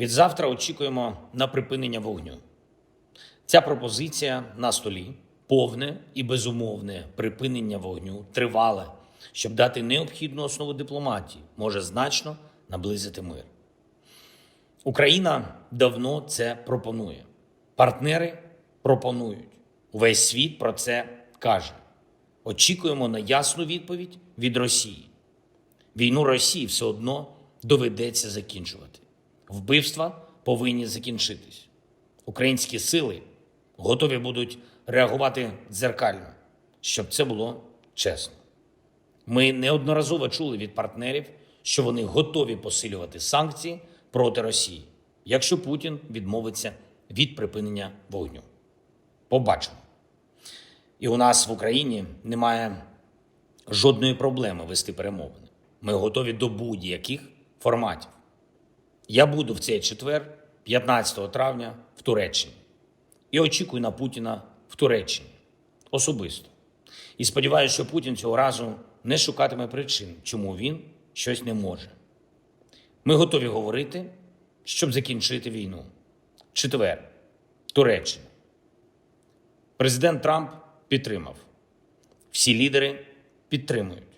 Від завтра очікуємо на припинення вогню. Ця пропозиція на столі повне і безумовне припинення вогню тривале, щоб дати необхідну основу дипломатії, може значно наблизити мир. Україна давно це пропонує. Партнери пропонують. Увесь світ про це каже. Очікуємо на ясну відповідь від Росії. Війну Росії все одно доведеться закінчувати. Вбивства повинні закінчитись. Українські сили готові будуть реагувати дзеркально, щоб це було чесно. Ми неодноразово чули від партнерів, що вони готові посилювати санкції проти Росії, якщо Путін відмовиться від припинення вогню. Побачимо. І у нас в Україні немає жодної проблеми вести перемовини. Ми готові до будь-яких форматів. Я буду в цей четвер, 15 травня, в Туреччині. І очікую на Путіна в Туреччині особисто. І сподіваюся, що Путін цього разу не шукатиме причин, чому він щось не може. Ми готові говорити, щоб закінчити війну. Четвер, Туреччина. Президент Трамп підтримав. Всі лідери підтримують.